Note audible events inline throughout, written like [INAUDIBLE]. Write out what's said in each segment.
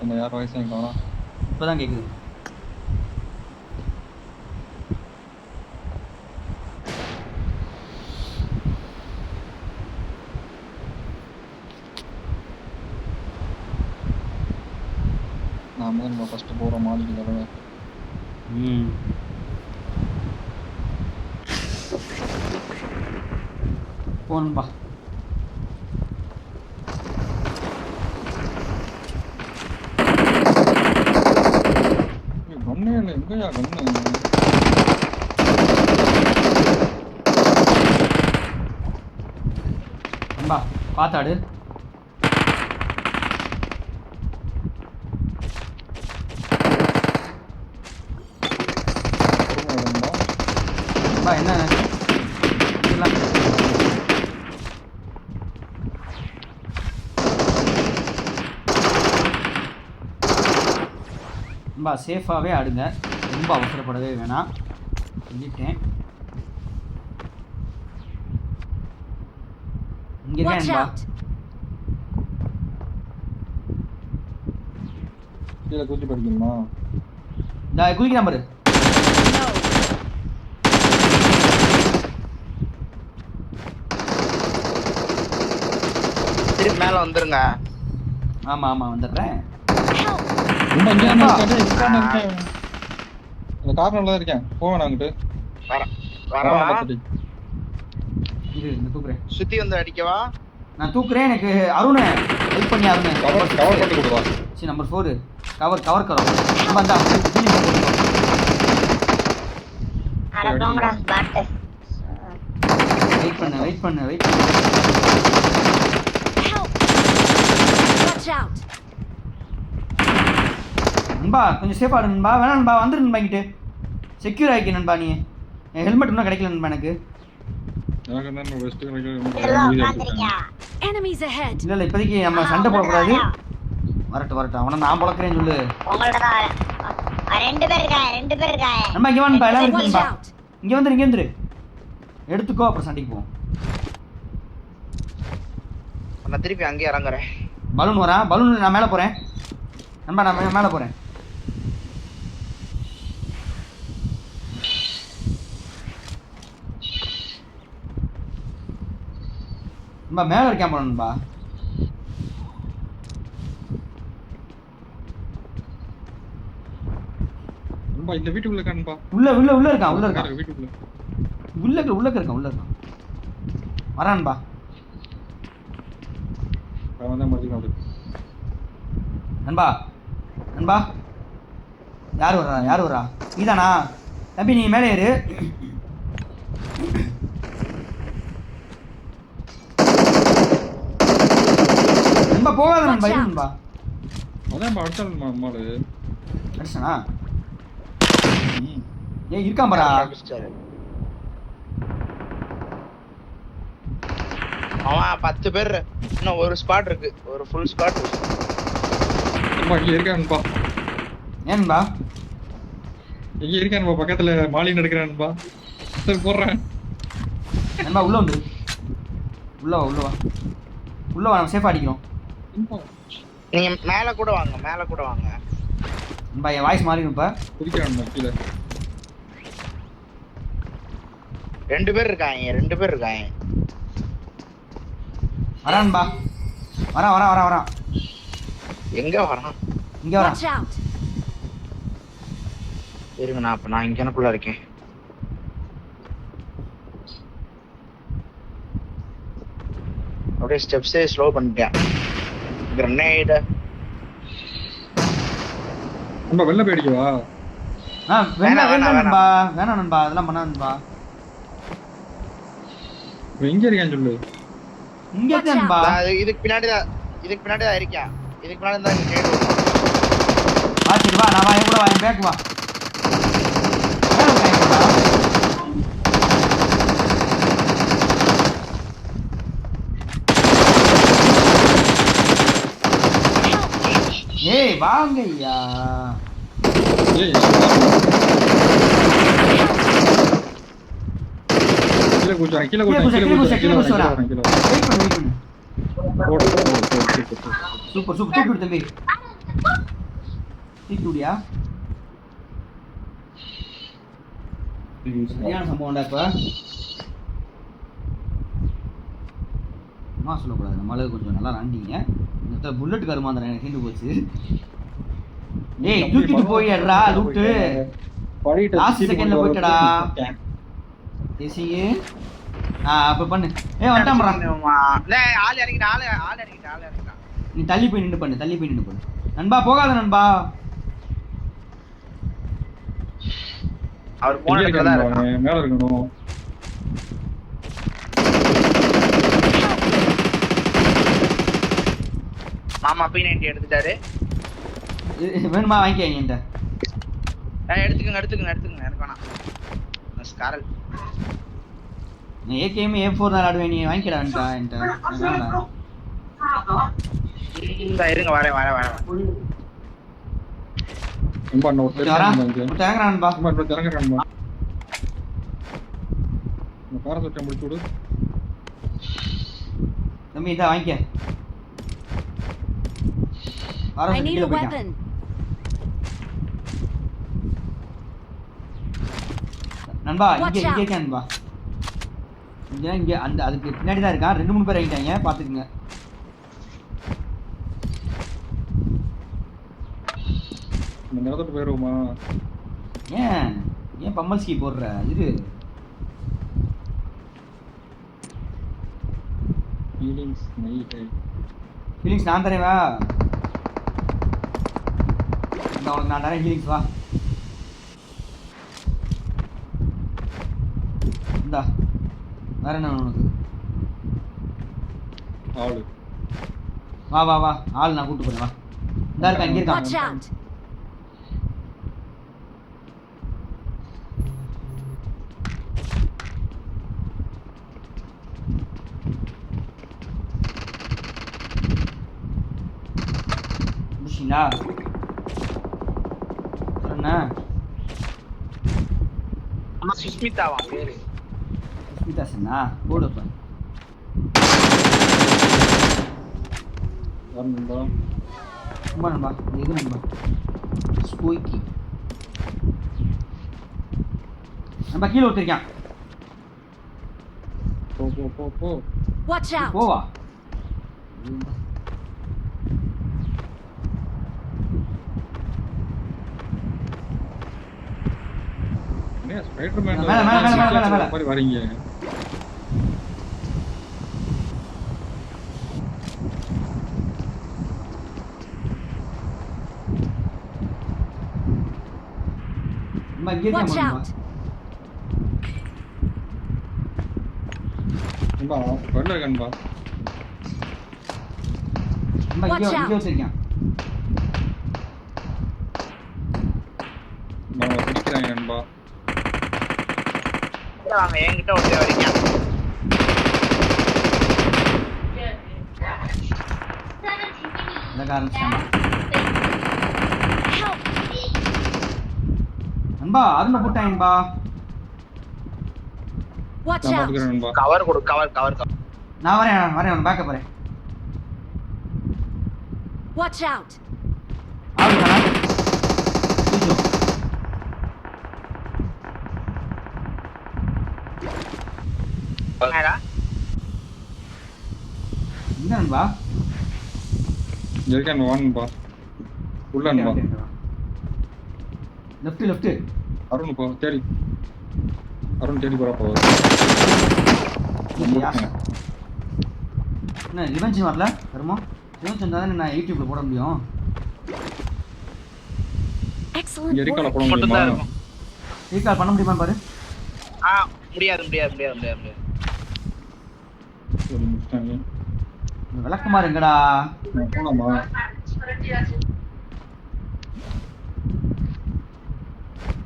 என்ன யார் வயசையும் காணோம் இப்பதான் கேக்குது. நாம தான் நம்ம ஃபர்ஸ்ட் போகிறோம் மாடிக்கு தடவை. ம். போகணும்பா. கண்ணே இல்லை எங்கேயா கண்ணு நண்பா பார்த்தாடு என்ன நண்பா சேஃபாகவே ஆடுங்க. ரொம்ப அவசரப்படவே வேணாம். சொல்லிட்டேன். இங்கே இருக்கேன் Watch நண்பா! கீழே குச்சி படிக்கணுமா? இந்த குளிக்க நம்பரு No! திருப்பி மேல வந்துருங்க. ஆமாம் ஆமாம் வந்துடுறேன் Help! ரொம்ப இங்கே ஏன்பா? இருக்கேன் இருக்கான்னு இருக்கேன் இந்த கார்னர்ல தான் இருக்கேன். போவேன் அங்கிட்டு. வர வரவா? பார்த்துட்டு இது இந்த தூக்குறேன். சுத்தி வந்து அடிக்கவா? நான் தூக்குறேன் எனக்கு அருண் ஹெல்ப் பண்ணி அருண். கவர் கவர் பண்ணி கொடுவா. சரி நம்பர் ஃபோர் கவர் கவர் கரோ நம்ம அந்த அட போங்கடா பாட்டு வெயிட் பண்ணு வெயிட் பண்ணு வெயிட் பண்ணு! Watch out! நண்பா கொஞ்சம் சேஃபா ஆடு நண்பா. வேணாம் நண்பா வந்துரு நண்பா இங்கிட்டு. செக்யூர் ஆகிக்க நண்பா நீ. என் ஹெல்மெட் இன்னும் கிடைக்கல நண்பா எனக்கு! இல்லை இல்லை இப்போதைக்கு நம்ம சண்டை போடக்கூடாது. வரட்டும் வரட்டும். அவனை நான் பழக்கிறேன்னு சொல்லு. வரேன். ரெண்டு பேர் இருக்காங்க ரெண்டு பேர் இருக்காங்க. நண்பா இங்கே வான்பா எல்லாம் இருக்கு Watch நண்பா. out! இங்கே வந்துரு இங்கே வந்துரு. எடுத்துக்கோ அப்புறம் சண்டைக்கு போவோம். நான் திருப்பி அங்கேயே இறங்குறேன். பலூன் வரா பலூன் நான் மேலே போகிறேன் நண்பா நான் மே- மேலே போகிறேன் நண்பா மேலே இருக்கேன் போல நண்பா. இந்த வீட்டுக்குள்ள இருக்கான்பா உள்ள உள்ள உள்ள இருக்கான் உள்ள இருக்கான். வீட்டுக்குள்ள. உள்ள இருக்க உள்ள இருக்கான் உள்ள இருக்கான். வரான்பா அவன் தான் நண்பா நண்பா. யார் வர்றா யார் வர்றா? நீதானா தம்பி நீ மேலே ஏறு நண்பா போகாத நண்பா இரு நண்பா அதான் அடுத்தாள் மாடு அடிச்சானா? ஏய் இருக்கான் பாரா. அவன் பத்து பேர். இன்னும் ஒரு ஸ்பாட் இருக்கு. ஒரு ஃபுல் ஸ்பாட் இருக்கு. ரொம்ப இங்கே இருக்கான்பா ஏன்பா? இங்கே இருக்கான்பா பக்கத்துல மாலி நடக்கிறான்பா சரி போடுறேன். நண்பா உள்ள வந்து. உள்ள வா உள்ள வா. உள்ள வா நம்ம சேஃபா அடிக்கிறோம். நீங்க மேல கூட வாங்க மேல கூட வாங்க. நண்பா என் வாய்ஸ் மாறிடும் இப்ப குதிக்கிறான்பா கீழே. ரெண்டு பேர் இருக்காங்க ரெண்டு பேர் இருக்காங்க. வரான்பா வரான் வரான் வரான் வரான் எங்க வரான்? இங்க வரான்! இருங்க நான் அப்ப நான் இங்கனக்குள்ள இருக்கேன். அப்படியே ஸ்டெப்ஸே ஸ்லோ பண்ணிட்டேன். கிரனேட் நம்ம வெளில போயிடிக்கவா ஆ வேணாம் வேணாம், நண்பா. வேணாம். நண்பா அதெல்லாம் பண்ணாத நண்பா. எங்க இருக்கான்னு சொல்லு. இங்க இருக்கு நண்பா? இதுக்கு பின்னாடி தான் இதுக்கு பின்னாடி தான் இருக்கேன். இதுக்கு பின்னாடி தான் grenade விடணும். வா சரி வா. நான் வா என் கூட வா என் பேக் வா மேல இருக்கா என் கூட? ஏய் வாங்க ஐயா கீழே கீழே கீழே கூச்சாரன் குச்சி கீழே கீழே குச்சி கூச்சாரன் கீழே கீழே குச்சி வரேன் கீழே வரேன் வெயிட் பண்ணு வெயிட் பண்ணு. போடு போடு போடு போடு சூப்பர் சூப்பர் தூக்கி விடு தம்பி. தீட்டுடியா சரியான சம்பவம்டா இப்ப. அம்மா சொல்லக்கூடாது நம்மளால கொஞ்சம் நல்லா ராண்டிங்க இந்த புல்லட் கருமாந்திரம் எனக்கு தீண்டு போச்சு. டேய் தூக்கிட்டு போயிடுறா லூட்டு. Last second ல போயிட்டடா. பேசிங்க ஆ அப்ப பண்ணு. ஏ வந்துட்டாம்டா டேய், ஆள் இறங்கிட்டான் ஆள் ஆள் இறங்கிட்டான் ஆள் நீ தள்ளி போய் நின்று பண்ணு தள்ளி போய் நின்று பண்ணு. நண்பா போகாத நண்பா. அவர் போன இடத்துல தான் இருக்கான். மேல இருக்கணும். மாமா பி நைன்டி எடுத்துட்டாரு. வேணுமா வாங்கிக்க என்கிட்ட எடுத்துக்கங்க எடுத்துக்கங்க எடுத்துக்கங்க. எனக்கு வேணாம். ஸ்காரல் நீ ஏகேஎம் ஏ ஃபோர் தான் ஆடுவேன் நீ வாங்கிக்கடா என்கிட்ட. இந்த இருங்க வரேன் வரேன் வரேன். ரொம்ப அண்ணா ஒரு இங்க வரா தெரியும் ஒருத்தன் இறங்குறான் நண்பா ரொம்ப இப்ப திறங்குறானுமா இந்த கார சொட்டை முடிச்சு விடு தம்பி இதை வாங்கிக்க வர I need a weapon. நண்பா இங்க இங்க. இருக்கேன் நண்பா. இங்க இங்க அந்த அதுக்கு பின்னாடி தான் இருக்கான். ரெண்டு மூணு பேர் இறங்கிட்டாங்க. பாத்துக்குங்க. இந்த நிலத்தோட்டு போயிருவோமா? ஏன்? ஏன் பம்மல் ஸ்கீ போடுற? இரு. ஃபீலிங்ஸ் நைட் ஹீலிங்ஸ் நான் தரேன் உனக்கு நான் தரேன் ஹீலிங்ஸ் வா. இந்தா வேற என்ன உனக்கு? ஆளு. வா வா வா. ஆள் நான் கூட்டு போறேன் வா. இந்த இருக்கா இங்க Watch இருக்கான் என்ன ஆமா சுஸ்மிதாவா பேரு. சுஸ்மிதா சென்னா? போடு அப்ப. யார் நண்பா? சும்மா நண்பா. எது நண்பா? கீழே ஒருத்தருக்கான் போ போ போ போ. Watch out. போவா? என்ன ஸ்பைடர்மேன் மேல, மேல, மேல, மேல, மேல, மேல. மாதிரி வரீங்க நண்பா இங்கே Watch இருக்கான் out. நண்பா வரல நண்பா நண்பா இங்கே Watch out. இங்கே வச்சிருக்கான் நான் பிடிக்கிறாங்க நண்பா வாங்க என்கிட்ட ஒருத்தர் Help. நண்பா அருணை கவர் கொடு கவர் கவர் கவர். நான் வரேன் வரேன் அவன் பேக்கப் வரேன். Watch out. நண்பா இங்க இருக்கேன் வா நண்பா உள்ள லெஃப்ட் லெஃப்ட் அருண் போ தேடி. அருண் தேடி போறா போ. என்ன ரிவெஞ்ச் வரல? வருமா? ரிவெஞ்ச் வந்தால் தானே நான் யூடியூப்ல போட முடியும். Work. போட முடியுமா? பண்ண முடியுமா பாரு. ஆ முடியாது முடியாது முடியாது முடியாது. முடிச்சிட்டாங்க விளக்குமாறு எங்கடா? நான் போலாமா?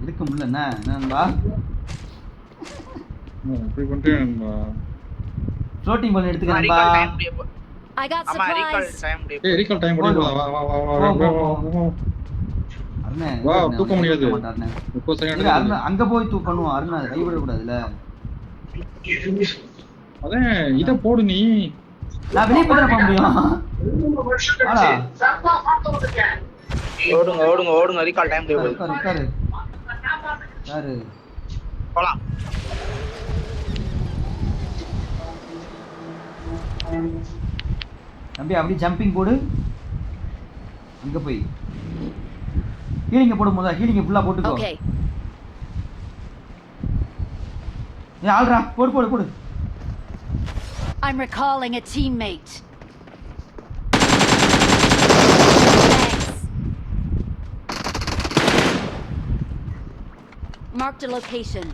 இருக்க முடியல என்ன? என்ன நண்பா? நான் இப்படி பண்ணிட்டேன் நண்பா. Floating ball I got supplies. ஏய் ரீகால் டைம் வா வா வா வா வா அருணே வா, தூக்க முடியாது. தூக்க மாட்டாருண்ணே. முப்பது இல்ல, செகண்ட் அருண் அங்க போய் தூ பண்ணுவோம். அருண் அதை கைவிட கூடாதுல்ல [LAUGHS] அதான் இத போடு நீ. நான் வெளியே தானே போக முடியும். ஓடுங்க ஓடுங்க ஓடுங்க. ரீகால் டைம் உட்காரு உட்காரு. யாரு? போலாம். தம்பி அப்படி ஜம்பிங் போடு. அங்க போய். ஹீலிங்க போடும் போதா ஹீலிங்க ஃபுல்லா போட்டுக்கோ. ஏ ஆல்ரா போடு போடு போடு. I'm recalling a teammate. Thanks. Marked a location.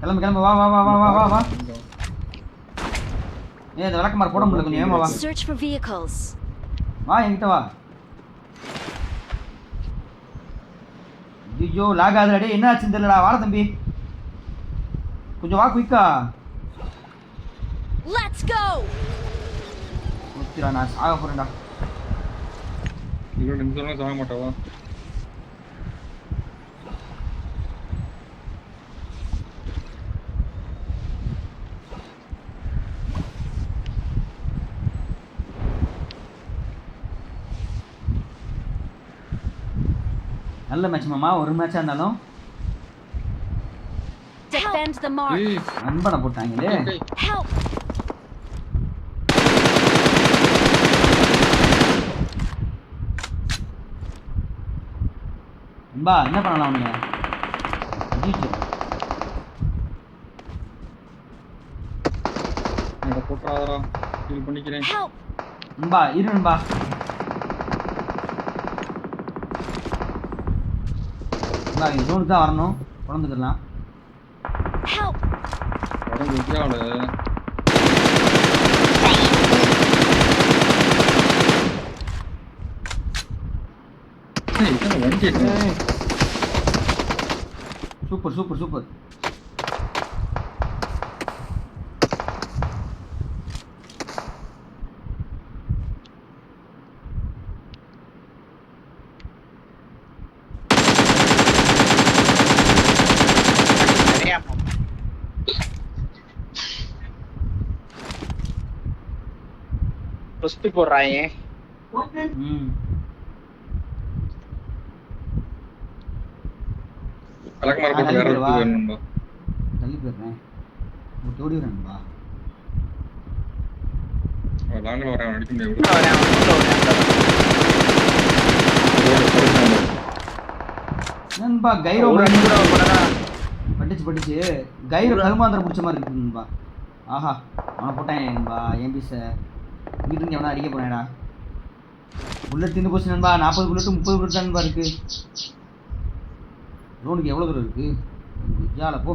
கிளம்பு கிளம்பு வா வா வா வா வா வா வா ஏ இந்த விளக்கமாறு போட முடியல கொஞ்சம் ஏமா வா Search for vehicles. வா என்கிட்ட வா ஐயோ லாக் ஆகுதுடா டேய் என்ன ஆச்சுன்னு தெரியலடா வாடா தம்பி கொஞ்சம் வா குயிக்கா Let's go! ஓகேடா நான் சாக போறேன்டா இருபது நிமிஷம் சாக மாட்டாவா? நல்ல மேட்ச் மாமா. ஒரு மேட்சா இருந்தாலும் Defend the mark. நண்பனை போட்டாங்களே. நண்பா என்ன பண்ணலாம் நீங்க ஐயோ என்னோட போட்டுறாதடா ஃபீல் பண்ணிக்கிறேன். Help! நண்பா இரு நண்பா. நண்பா இந்த ஜோனுக்கு தான் வரணும். குழந்துக்கலாம் Help! உடம்பு வண்டி. சூப்பர் சூப்பர் சூப்பர் போடுறாங்க ம் விளக்கமாறு போட்டு வேற. இடத்துக்கு வேணும்பா. தள்ளி உங்களுக்கு ஓடி வரேன் நண்பா நாங்களும் வரேன் அடிக்க முடியாது. நண்பா கைரோ ஒரு. பட்டுச்சு பட்டுச்சு. கைரோ கருமாந்திரம் பிடிச்ச மாதிரி இருக்கு நண்பா. ஆஹா அவனை போட்டேன் நண்பா ஏன் பீஸ வீட்டுக்கு எவனா அடிக்க போறேன்டா? புல்லட் தின்னு போச்சு நண்பா. நாற்பது புல்லட்டு முப்பது புல்லட் நண்பா இருக்கு. ரோனுக்கு எவ்வளோ தூரம் இருக்கு? ஜால போ.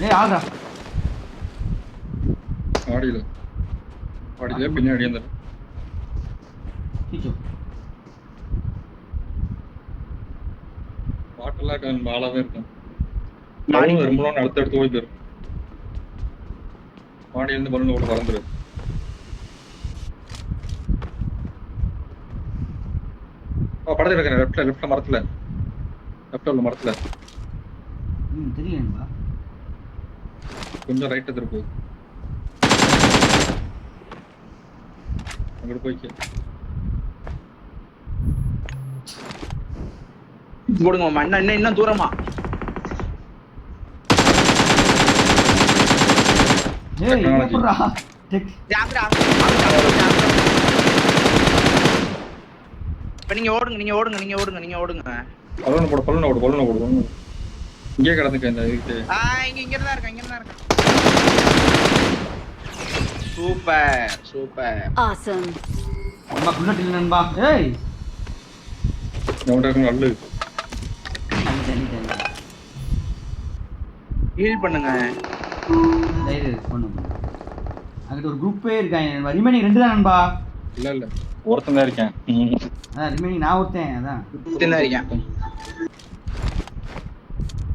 ஏய் ஆள்றா ஆடியில. ஆடியில பின்னாடி அந்த சீச்சோ பாட்டெல்லாம் இருக்காது ஆளாவே இருக்கும் மாடி மாடி வரும்போது அடுத்து அடுத்து ஓடி போயிரும் மாடியில இருந்து பலூன் ஓட பறந்துரு படத்துல இருக்கிறேன் லெஃப்ட்ல லெஃப்ட்ல மரத்துல. லெஃப்ட்ல உள்ள மரத்துல. ம் தெரியல நண்பா கொஞ்சம் ரைட் திருப்பு. அங்கிட்டு போய்க்க போடுங்க இன்னும் இன்னும் இன்னும் தூரமா. ஏய். எப்படிடா டெக் ஜாம்பரா. இப்ப நீங்க ஓடுங்க நீங்க ஓடுங்க நீங்க ஓடுங்க நீங்க ஓடுங்க. பலூன் போடு பலூன் ஓடு பலூன் பலூன் இங்கே கிடந்துக்க இந்த இதுக்கு ஆ இங்க இங்க தான் இருக்கேன் இங்க தான் இருக்கேன். Super super. புல்லட் இல்லை நண்பா. ஏய். இருக்கும் நல்லு. ஹீல் பண்ணுங்க. தைரியம் இருக்கு, பண்ணு பண்ணு. அங்கிட்ட ஒரு குரூப்பே இருக்காங்க. நண்பா ரிமைனிங் ரெண்டு தான் நண்பா. இல்ல இல்ல. ஒருத்தன் தான் இருக்கேன். அதான் ரிமைனிங் நான் ஒருத்தன் அதான். தான் இருக்கேன்.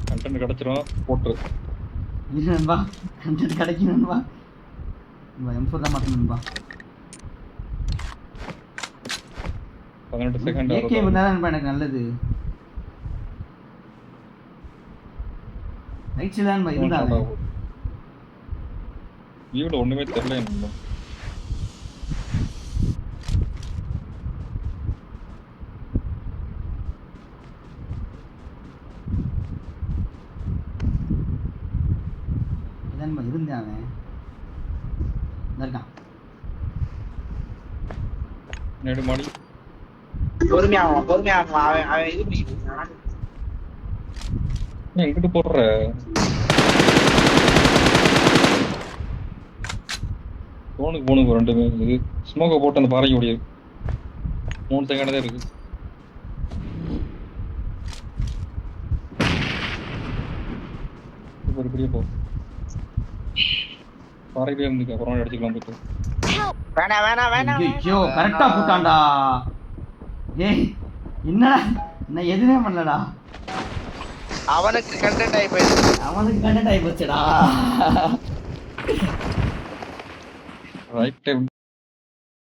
கண்டென்ட் கிடைச்சிரும். போட்டுரு. இல்லை நண்பா. கண்டென்ட் கிடைக்கும் நண்பா. நண்பா எம் ஃபோர் தான் மாற்றணும் நண்பா. பதினெட்டு செகண்ட் ஏகே இருந்தால் நண்பா எனக்கு நல்லது. ரைட் சைடு தான் இருந்தாங்க வியூல ஒண்ணுமே தெரியல எனக்கு. இருந்தான் அவன். இருக்கான். நெடுமாடி பொறுமையா ஆகணும் பொறுமையா ஆகணும் அவன் அவன் இது எங்கிட்டு போடுற? போனுக்கு போனுக்கு ரெண்டுமே இது ஸ்மோக்கை போட்டு அந்த பாறைக்கு ஓடியது மூணு செகண்ட் தான் இருக்கு இப்போ இப்படியே போ. பாறையிலே இருந்துக்கு. அப்புறம் அடிச்சுக்கலாம் போயிட்டு! வேணாம் வேணாம் வேணாம் ஐயோ. கரெக்டா போட்டான்டா. ஏய் என்னடா? நான் எதுவுமே பண்ணலடா. அவனுக்கு கண்டென்ட் ஆகி போயிடுச்சு. அவனுக்கு கண்டென்ட் ஆகி போச்சுடா. Right time